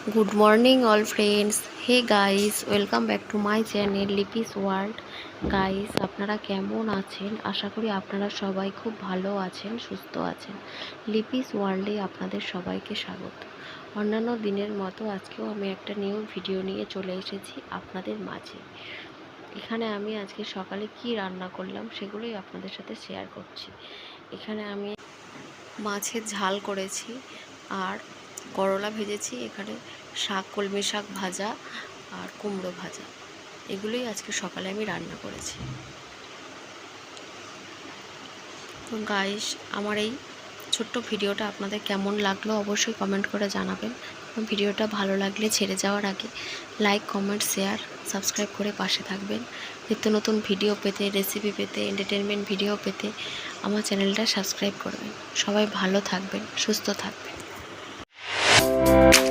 Good morning all friends hey guys welcome back to my channel Lipi's world guys আপনারা কেমন আছেন? আশা করি আপনারা সবাই খুব ভালো আছেন, সুস্থ আছেন। লিপিস ওয়ার্ল্ডে আপনাদের সবাইকে স্বাগত। অন্যান্য দিনের মতো আজকেও আমি একটা নিউ ভিডিও নিয়ে চলে এসেছি আপনাদের মাঝে। এখানে আমি আজকে সকালে কি রান্না করলাম সেগুলোই আপনাদের সাথে শেয়ার করছি। এখানে আমি মাছের ঝাল করেছি আর করলা ভেজেছি, এখানে শাক, কলমি শাক ভাজা আর কুমড়ো ভাজা। এগুলোই আজকে সকালে আমি রান্না করেছি। তো গাইস আমার এই ছোট্ট ভিডিওটা আপনাদের কেমন লাগল অবশ্যই কমেন্ট করে জানাবেন। ভিডিওটা ভালো লাগলে ছেড়ে যাওয়ার আগে লাইক কমেন্ট শেয়ার সাবস্ক্রাইব করে পাশে থাকবেন। নিত্য নতুন ভিডিও পেতে রেসিপি পেতে এন্টারটেনমেন্ট ভিডিও পেতে আমার চ্যানেলটা সাবস্ক্রাইব করবেন। সবাই ভালো থাকবেন, সুস্থ থাকবেন। Bye.